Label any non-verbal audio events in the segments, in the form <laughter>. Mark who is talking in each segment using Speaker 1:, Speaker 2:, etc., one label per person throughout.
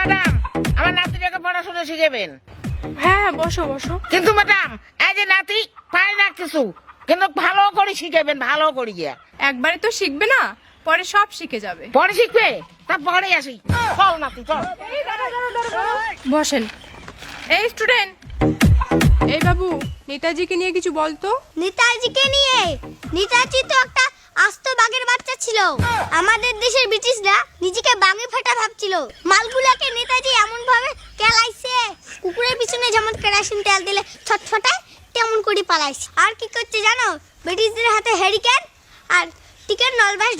Speaker 1: Madam আমার নাতিটাকে পড়াশোনা শিখাবেন।
Speaker 2: হ্যাঁ হ্যাঁ বসো বসো।
Speaker 1: কিন্তু ম্যাডাম এই যে নাতি পায় না কিছু কিন্তু ভালো করে শিখাবেন ভালো করে গিয়া
Speaker 2: একবারে তো শিখবে না পরে সব শিখে যাবে।
Speaker 1: পরে শিখবে? তা পরে আসি। চল নাতি চল।
Speaker 2: বসেন। এই স্টুডেন্ট এই বাবু নেতাজিকে নিয়ে কিছু বলতো?
Speaker 3: নেতাজিকে নিয়ে? নেতাজি দেশের ব্রিটিশরা নিজেকে বাঙে ফাটা ভাবছিল। মালগুলাকে নেতাজি এমন ভাবে কেলাইছে। কুকুরের পিছনে যেমন কেরাসিন তেল দিলে ছটফটায়, তেমন করে পালাইছে। আর কি করছে জানো? ব্রিটিশদের হাতে হেরিকেন আর টিকেট নলবাস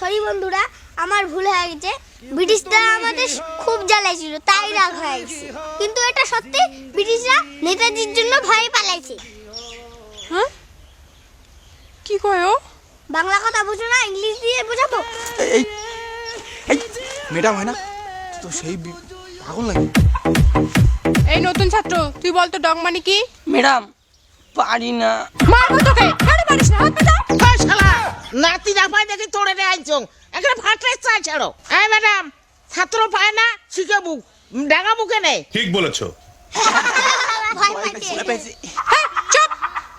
Speaker 3: সরি বন্ধুরা, আমার ভুল হয়ে গেছে। ব্রিটিশরা আমাদের খুব জ্বালাইছিল, তাই রাগ হয়ে গেছে। কিন্তু এটা সত্যি ব্রিটিশরা নেতাজির জন্য ভয়ে পালাইছে।
Speaker 2: হ্যাঁ? কি কয়? ও
Speaker 3: বাংলা কথা বুঝো না ইংলিশ দিয়ে বোঝাবো
Speaker 4: এই এই ম্যাডাম হয় না? তো সেই পাগল লাগে
Speaker 2: এই নতুন ছাত্র তুই বলতো ডগ মানে কি?
Speaker 5: ম্যাডাম পারি না।
Speaker 2: মারবো তোকে কেন পারিস না? হাত পাতা
Speaker 1: ওই শালা নাতি না পায় দেখি তোড়ে রে আইছো। এখানে ফাটলে চাই ছাড়ো। এই ম্যাডাম ছাত্র পায় না শিখাবো ডাঙা মুখে নেই
Speaker 6: ঠিক বলেছ। <laughs>
Speaker 2: হ্যাঁ চুপ।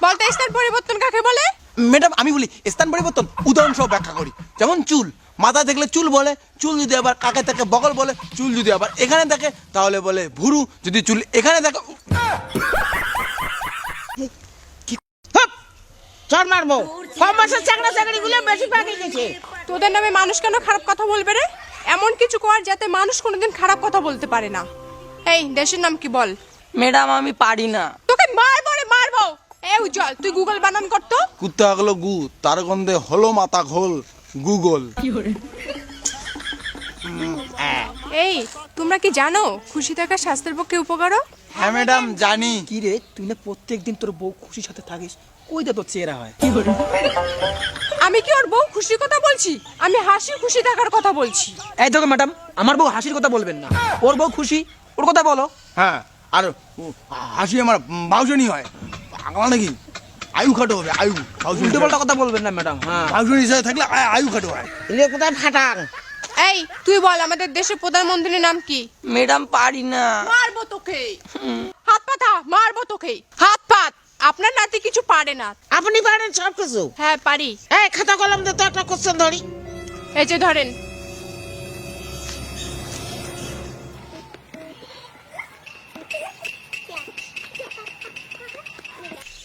Speaker 2: বলতে স্থান পরিবর্তন কাকে বলে?
Speaker 4: ম্যাডাম আমি বলি স্থান পরিবর্তন উদাহরণ সহ ব্যাখ্যা করি। যেমন চুল মাথা দেখলে চুল বলে চুল যদি আবার কাকে থাকে বগল বলে চুল যদি আবার এখানে থাকে তাহলে বলে ভুরু যদি চুল এখানে থাকে
Speaker 1: হুপ, চল মারবো। কম মাসের চাকরা চাকরি গুলো বেশি পাকে গেছে।
Speaker 2: তোদের নামে মানুষ কেন খারাপ কথা বলবে রে? এমন কিছু কর যাতে মানুষ কোনোদিন খারাপ কথা বলতে পারে না। এই দেশের নাম কি বল?
Speaker 5: ম্যাডাম আমি পারি না
Speaker 2: তোকে মারবো রে মারবো এ উজ্জ্বল তুই গুগল বানান করতো
Speaker 4: কুত্তা গেলো গু তার গন্ধে হলো মাথা ঘোল গুগল।
Speaker 2: এই তোমরা কি জানো খুশি থাকা স্বাস্থ্যের পক্ষে উপকারও
Speaker 4: হ্যাঁ ম্যাডাম জানি।
Speaker 7: কি রে তুই না প্রত্যেকদিন তোর বউ খুশির সাথে থাকিস? কই দে তোর চেহারা হয়?
Speaker 2: আমি কি ওর বউ খুশির কথা বলছি? আমি হাসি খুশি থাকার কথা বলছি।
Speaker 7: এই দেখো ম্যাডাম আমার বউ হাসির কথা বলবেন না। ওর বউ খুশি ওর কথা বলো।
Speaker 4: হ্যাঁ আর ও, হাসি আমার বাউজনি হয়। পাগল নাকি? আয়ু খাটো হবে আয়ু।
Speaker 7: উল্টো পাল্টা কথা বলবেন না ম্যাডাম হ্যাঁ।
Speaker 4: বাউজনি হিসাবে থাকলে আয়ু খাটো হয়।
Speaker 1: এলে কোথায় ফাটাং
Speaker 2: এই তুই বল আমাদের দেশের প্রধানমন্ত্রীর নাম কি?
Speaker 5: ম্যাডাম পারি না।
Speaker 2: মারবো তোকে। হাত পাতা মারবো তোকে। হাত পাত আপনার নাতি কিছু পারে না।
Speaker 1: আপনি পারেন সব কিছু
Speaker 2: হ্যাঁ পারি।
Speaker 1: এই খাতা কলম দে তো একটা কোশ্চেন ধরি।
Speaker 2: এই যে ধরেন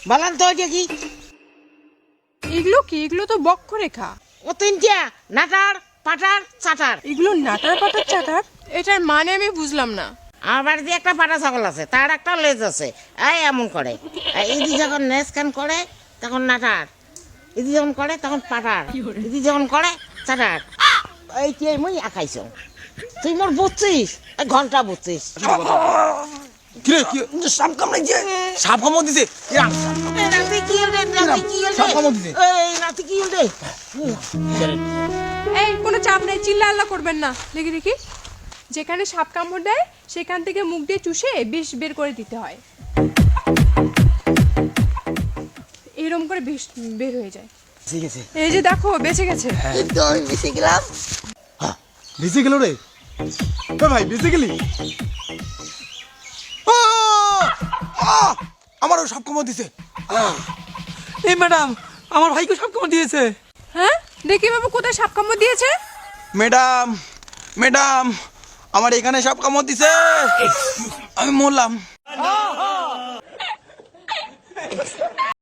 Speaker 1: বলেন তো কি?
Speaker 2: এগুলো কি? এগুলো তো বক্ষরেখা।
Speaker 1: ও তিনটা নাটার পাটার চাটার।
Speaker 2: এগুলো নাটার পাটার চাটার? এটার মানে আমি বুঝলাম না।
Speaker 1: আমার বাড়িতে একটা পাটা ছাগল আছে তার একটা লেজ আছে। এই এমন করে। ইদি যখন নেস কান করে তখন নাটার। ইদি যখন করে তখন পাটার। ইদি যখন করে চাটার। এই কি মুই আঁকাইছ? তুই মোর বুঝছিস? ঘণ্টা বুঝছিস।
Speaker 4: কি? রে কি সাপ কামড়াইছে সাপ কামড় দিছে? ইরাম
Speaker 1: এই নাতি কি হল রে নাতি কি হল
Speaker 4: সব
Speaker 1: রে?
Speaker 4: কামড় দিছে।
Speaker 1: এই নাতি কি রে?
Speaker 2: এই কোনো চাপ নেই চিল্লা আল্লাহ করবেন না। দেখি দেখি। যেখানে সাপ কামড় দেয় সেখান থেকে মুখ দিয়ে চুষে বিষ বের করে দিতে হয়। এরম করে বিষ বের হয়ে যায়।
Speaker 7: ঠিক আছে।
Speaker 2: এই যে দেখো বেঁচে গেছে।
Speaker 5: তো আমি মিশে গেলাম।
Speaker 4: ভিজে গেল রে। ভাই ভিজে গেলি? আমারও সব কমা দিছে।
Speaker 7: এই ম্যাডাম আমার ভাইকে সব কমা দিয়েছে।
Speaker 2: হ্যাঁ? দেখি বাবু কোথায় সাপ কামড় দিয়েছে?
Speaker 4: ম্যাডাম ম্যাডাম আমার এখানে সব কামড় দিছে। আমি মরলাম।